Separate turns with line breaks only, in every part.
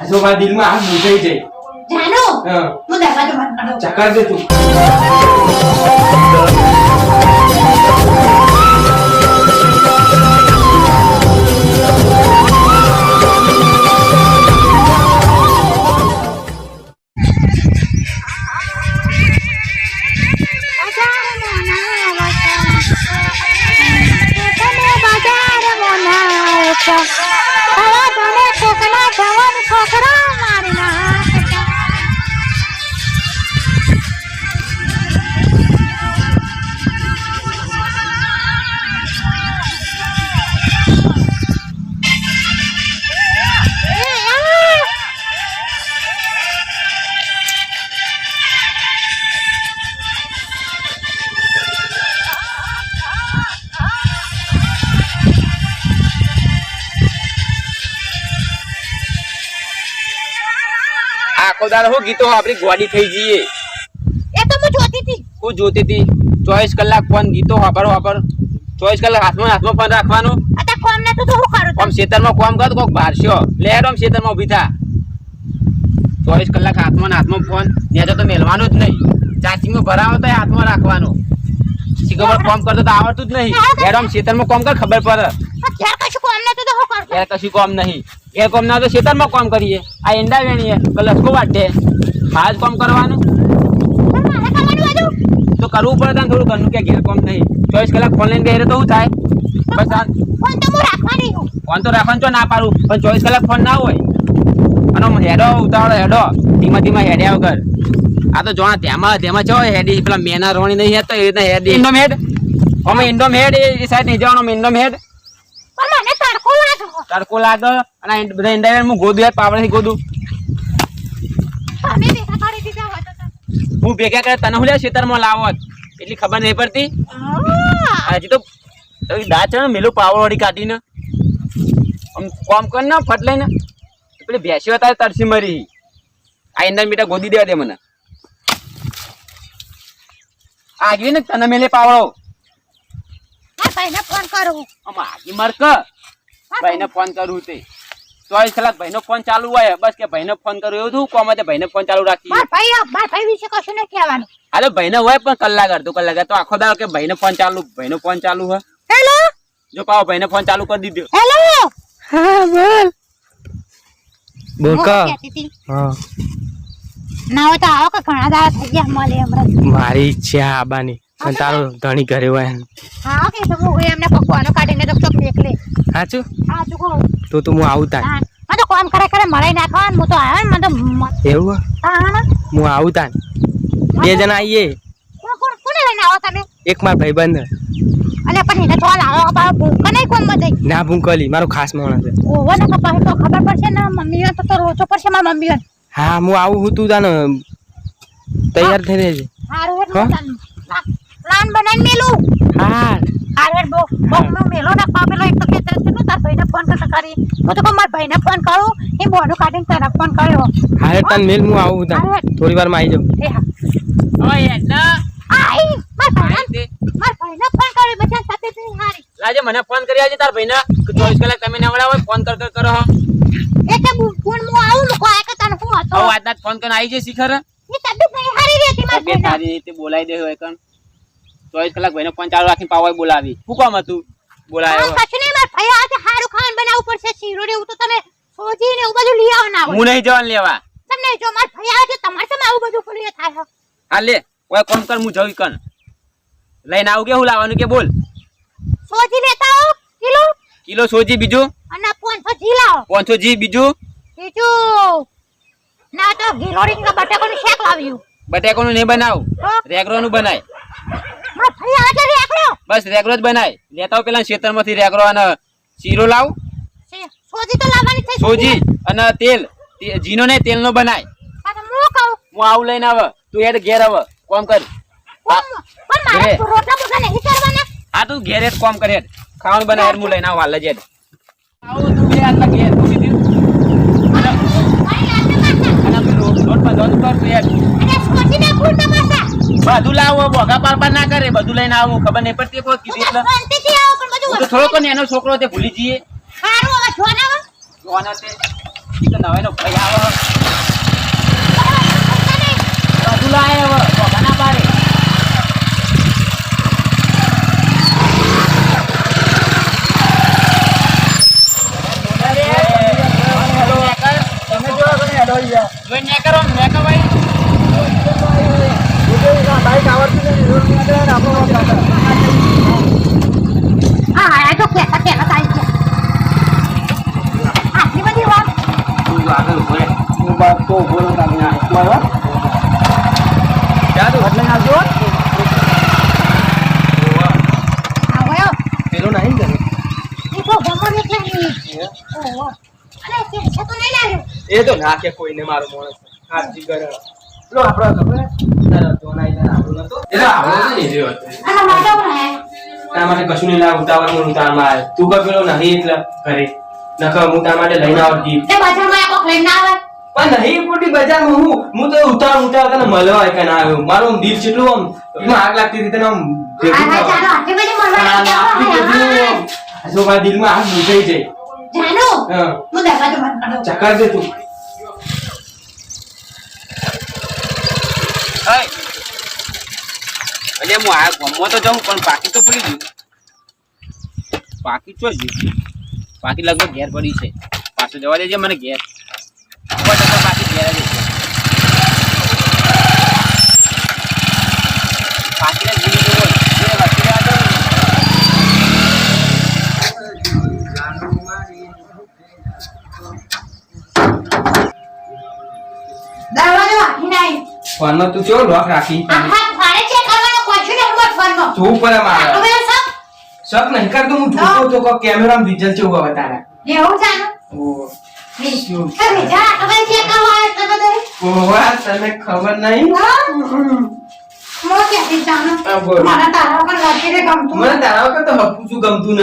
જો મારા દિલમાં આગ બુઝાઈ જાય
જાનો
હા
હું દરવાજો બંધ કરું
ચકાર દે તું ら。આખો દાડો હું ગીતો આપણી ગોડી થઈ જઈએ.
એ તો હું જોતી હતી.
હું જોતી હતી. ચોવીસ કલાક ફોન ગીતો વાપરો વાપર. ચોવીસ કલાક હાથમાં હાથમાં ફોન રાખવાનો.
અત્યારે કોમ ને તો હું કરું
આમ ખેતરમાં કોમ કર કોક ભારશો લેર આમ ખેતરમાં ઊભી થા. ચોવીસ કલાક હાથમાં હાથમાં ફોન ત્યાં તો મેલવાનો જ નહીં. ચાચીમાં ભરાવો તો હાથમાં રાખવાનો. શીખબર કોમ કરતો તો આવડતું જ નહીં. લેર આમ ખેતરમાં કોમ કર ખબર પડે.
કશું કોમ ને તો હું કરું
કશું કોમ નહીં. ઘેર કોમ તો ખેતરમાં કામ કરીએ. આ એંડા વેણીએ કે લસકો વાટે. મારે જ કોમ કરવાનું. તો કરવું પડે તને થોડું ઘરનું કે ઘેર કામ નહીં. ચોવીસ કલાક ફોન લઈને બેરે તો શું થાય? બસ
ફોન તો રાખવાની છું.
ના પાડું. પણ ચોવીસ કલાક ફોન ના હોય. અને હેડો ઉતાવળો હેડો. ધીમા ધીમા હેડ્યા વગર આ તો જોણા તેમાં તેમાં છો હેડી. પેલા મેના રોણી નહીં હેડ તો એ રીતના હેડી. ઇન્ડોમ હેડ? અમે ઇન્ડોમ હેડ એ સાઈડ નહીં જવાનો ઇન્ડોમ હેડ.
પણ મને તડકો લાગે
અને બધા ઇન્ડા હું ગોદું યાર પાવડેથી ગોદું.
હોત.
હું ભેગા કરે તને હું લે ખેતરમાં લાવો એટલી ખબર નહીં પડતી. હજી તો દાંત છે ને મેલું પાવડવાળી વળી કાઢીને. આમ કોમ કર ને ફટ લઈને પેલી ભેંસી તારે તરસી મરી. આ ઈંડા મીઠા ગોદી દેવા દે મને. આગવી ને તને મેલે પાવડો.
ફોન કરું.
આમ આગી મરક ભાઈને ફોન કરું તે. ચોવીસ કલાક ભાઈનો ફોન ચાલુ હોય બસ કે ભાઈને ફોન કરું એવું શું કોમ ભાઈને ફોન ચાલુ રાખી.
મારા ભાઈ મારા ભાઈ વિશે કશું નહીં કહેવાનું.
હાલે ભાઈને હોય પણ કલાક અડધો કલાક. તો આખો દાડો કે ભાઈને ફોન ચાલુ ભાઈનો ફોન ચાલુ હોય.
હેલો?
જો પાવો ભાઈને ફોન ચાલુ કરી દીધો.
હેલો?
હા બોલ. બોલ કા હા.
ના હોય તો આવો કે ઘણા દાડા થઈ ગયા મળે હમણાં
મારી ઈચ્છા આબાની. પણ તારો ધણી ઘરે હોય
હા કે તો હું એમને પકવાનો કાઢીને તો ચોક એકલે
સાચું?
તું કહું.
તો તો હું આવું તાન.
હા. મને તો કામ કરે કરે મળે નાખવાનું હું તો આવ્યો ને મને તો
એવું હા?
હા
આવું તાન. બે જણા આવીએ
કોણ કોને લઈને આવો તમે?
એક માર ભાઈબંધ.
અલે પણ એને તો લાવો બાર ભૂખ નહીં કોમમાં જઈ
ના ભૂંકલી મારો ખાસ માણસ છે.
ઓવો ને પછી તો ખબર પડશે ને મમ્મી તો તો રોચો પડશે મારા મમ્મી
હા હું આવું હું તું તાન તૈયાર થઈ રહેજે
હારું
હે?
પ્લાન બનાવીને મેલું.
હા
હારું બો બો મેલો ના પાપેલો એક તો કે છે તું તાર ભાઈને ફોન કરતા કરી. હું તો કહું મારા ભાઈને ફોન કરું. એ બોનું કાઢીને તને ફોન કર્યો.
હા તાન મેલ હું આવું તાન. થોડી વાર આવી જાઉં.
એ હા.
ઓય હેડના
આઈ મારા ભાઈને મારા ભાઈને ફોન કર્યો બધા સાથે થઈ હારી.
લાજે મને ફોન કરી આજે તાર ભાઈને કે ચોવીસ કલાક તમે નવડા હોય ફોન કર કર કરો
એટલે ફોન હું આવું લોકો આ કે તને હું હતો
ફોન કરીને આવી જઈ શીખર.
એ તબિયત નહીં હારી રહેતી મારા
તબિયત સારી રીતે બોલાઈ દે હોય કણ. ચોવીસ કલાક ભાઈને ફોન ચાલુ રાખીને પાવાય બોલાવી. શું કામ હતું? બોલાયો
કશું નહીં મારા ભાઈ આજે હારું ખાવાનું બનાવવું પડશે શીરો ને એવું તો તમે સોજી ને એવું બધું લઈ આવો ના
હું નહીં જવાનું લેવા.
તમને જો મારા ભાઈ આવે તમારે તમે આવું બધું પડ્યું થાય.
હા લે. ઓય કોમ કર હું જઉં કણ લઈને આવું કે હું લાવવાનું કે બોલ.
સોજી લેતા આવો કિલો.
કિલો સોજી બીજું?
અને પાંચસો જી લાવો.
પાંચસો જી બીજું?
બીજું. ના તો ગિલોડી ને બટાકાનું શાક લાવ્યું.
બટાકાનું નહીં બનાવ. રેગરોનું બનાય. બસ રેગરો જ બનાય. લેતા પેલા ખેતરમાંથી રેગરો અને શીરો લાવ.
સોજી તો લાવવાની છે
સોજી અને તેલ. જીનો ને તેલનો બનાય.
હું
આવું લઈને આવે. તું હેડ ઘેર આવે. કોમ કર.
કોમ- પણ મારે
ઘરે.
રોટલા બોટલા નહીં કરવાના.
હા તું ઘેર કોમ કર હેડ. ખાવાનું બનાય હું લઈને આવું હાલ જ હેડ. આવું તું ઘેર આટલા ઘેર તું સીધી અને
ભાઈ લાવજો પાછા.
અને તું લોટ લોટમાં ધોન કર તું હેડ
અને સોજીને ફૂલ તો પાછા.
બધું લાવો બોગા પાર પાર ના કરે બધું લઈને આવું ખબર નહીં પડતી કોઈ કીધું એટલે. થોડો કોને એનો છોકરો તે ભૂલી જઈએ. જોવાના તે ઈ તો નવાઈનો ભાઈ આવો. બધું લાવે હવે ભોગાના બારે
તમે જો કોને હેડો યાર
જોઈને ને કરો ને કરો ભાઈ
બાઈક આવડતું નથી રોડની અંદર આપણો
હા આ તો કહેતા કહેતા આવી ગયા આટલી બધી વાત
તું આગળ ઊભો
હું તો બોલો તમે બરાબર? જા તો એટલે આવજો પેલો નહીં કરે
એ તો તો
તો નાખે કોઈને મારો માણસ. હાજી કરે લો આપણો ખબર તારો જોન આઈ જાય આપણો નતો.
આવડે તો નહીં રહ્યો હતો.
અને માડો રહે
તારા માટે કશું નહીં લાવ ઉતાવળ હું ઉતાવળમાં આવે તું કઈ પેલો નહીં એટલે ઘરે. નકર હું તારા માટે લઈને આવતી. એ
તે બજારમાં કોક લઈને આવે?
પણ નહીં ખોટી બજારમાં હું હું તો ઉતાર ઉતાર તને મળવા કે ના આવ્યો મારો દિલ કેટલું આમ એમાં આગ લાગતી હતી તને આમ જો મારા દિલમાં આગ બુઝાઈ જાય. ચકાર દે તું.
એટલે હું આ ગામમાં તો જાઉં પણ બાકી તો ભૂલી ગયું. બાકી ચો જ બાકી લગભગ ઘેર પડી છે. પાછું જવા દેજે મને ઘેર સો ટકા પાકી ઘેર જ છે પાકીને ભૂલી ગયો હોય. જે વસ્તુ લેવા જાઉં ને,
વાગીને
તું ચો લોક રાખી?
આખા છે કરવાનો ને
મારે
બધો સબ
નહીં કરતો હું જોતો તો કે કેમેરામાં વિઝલ ચેવું આવે તારા.
એવું જાનો
ઓહ. શું?
અરે જા આટલો બધો કરવા તો બધો.
ઓવા તને ખબર નહીં?
મો મારા તારા પર લાગી રે ગમતું.
મને તારા તો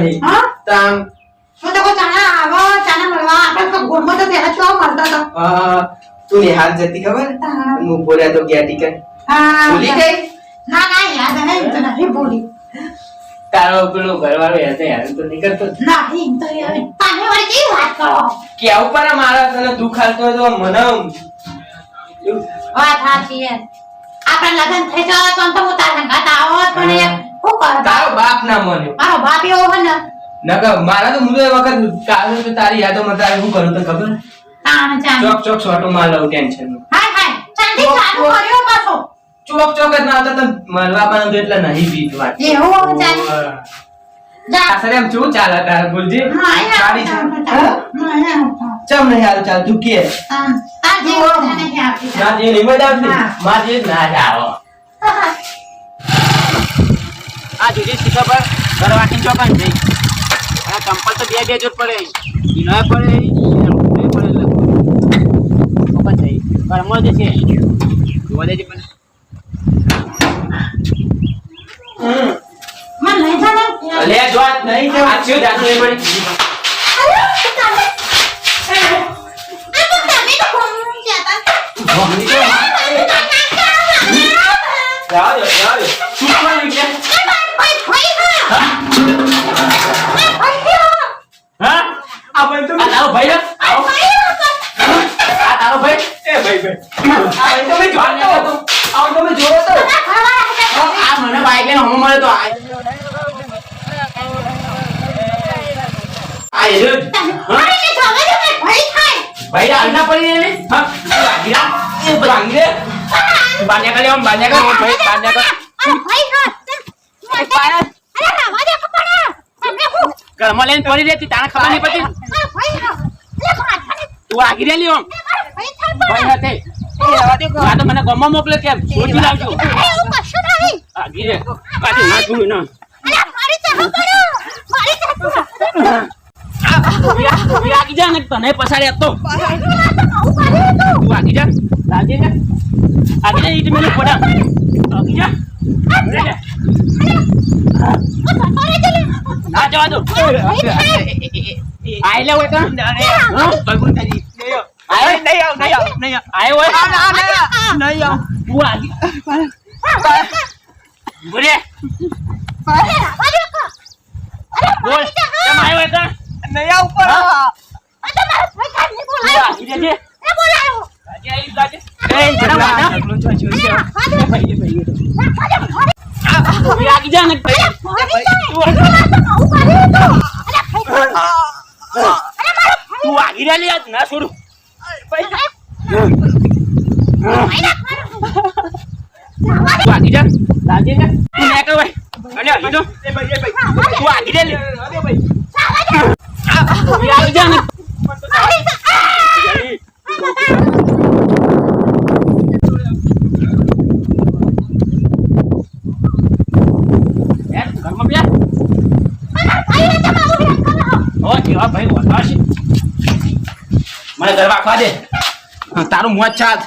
નહીં.
હા?
તામ
હું તો કોઈ ચાના આવો ચાના મળવા. આપણે તો ગોળમાં તો પહેલા ચો મળતો તો
અ, તું નિહાલ જતી ખબર?
હા.
બોલ્યા તો ગયા ટીકર ભૂલી ગઈ?
ના ના યાદ આવે તો નથી ભૂલી.
તારો પેલો ઘરવાળો યાદ યાર તો નીકળતો જ.
એમ તો તમે વાળી કેવી વાત કરો?
કેવું પડે મારા તને દુખ હાલતો તો મને
વાત સાચી આપણા લગન થઈ જાવ તો તો હું તારા સંગાત આવો પણ શું કરો?
તારો બાપ ના મને
મારો બાપ એવો હોય ને.
નકર મારા તો હું તો એ વખત તારી યાદો માં તારે શું કરું તો ખબર?
તાણ જાણ.
ચોક ચોક છોટો માં લઉં ટેન્શન
હાય હાય. ચાંદી ચાલુ કર્યો પાછો.
ચોક ચોક જ ના આવતા તને મળવા પણ તો એટલે નહીં બીક વાત
એવું હવે ચાલ.
એમ શું ચાલે તારે બોલજી સારી છે? ચમ નહીં હાલ ચાલ તું કે.
તાર જેવું નહીં આવતી
ના જે નહીં મજા આવતી? જે ના જ
આ જોજે શીખા પર ઘર વાંચી ચોકન જઈ આ ચંપલ તો બે બે જોડ પડે. ઈનોય પડે ઈનોય થઈ પણ ચોકન જે છે જોવા દેજે પણ
મને લઈ જા ને.
અલે જો આ નહીં કે આ શું જાતું એ પડી ભોગની તો જાવ દો જાવ દો શું કોણ કે હા? આ ભાઈ? આવો આ તારો ભાઈ એ ભાઈ ભાઈ આ ભાઈ તો મેં જોવા નતો તો આવો તો મેં જોયો તો આ મને બાઈક લઈને હમો મળે તો આ આ એ રહ્યો જ. હા ભાઈ અન્ના પડી ને હા ભાગી એ ભાગી રે કરે આમ બાન્યા કરે ભાઈ બાન્યા કરે ઘરમાં લઈને પડી રહેતી તાણે ખબર નહીં પડતી તું આગી રહેલી આમ ભાઈ હાથે આ તો મને ગમમાં મોકલે કેમ? શોધી લાવજો આગી રે પાછી ના જોયું ના. તું આગી જા ને તને પછાડી આપતો તું. આગી જા. લાજે જા. આગી જા ઈટ મેલે પડા આગી જા. રે જા. ના જવા દો. આઈ લે આયો? નહીં આવ નહીં આવ નહીં આવ. આયો? હોય નહીં આવ. તું આગી બોલે. બોલ. કેમ આયો હોય કાં નહીં આવ પર
તું આગી રહેજે. આજે આવી જાજે.
એ
ના.
જગલો છો, છો, છો.
તું આગી જા ને ભાઈ. તું આગી રહે લે આજ ના છોડું. તું આગી જા લાજે જા તું ના કર ભાઈ અને આગી જો
એ ભાઈ એ ભાઈ
તું આગી રહે લે
અરે ભાઈ
તું આગી જા ને યાર ઘરમાં બે ઓ કેવા ભાઈ વધારશે મને ગરબા ખવા દે. તારું મોજ છાત.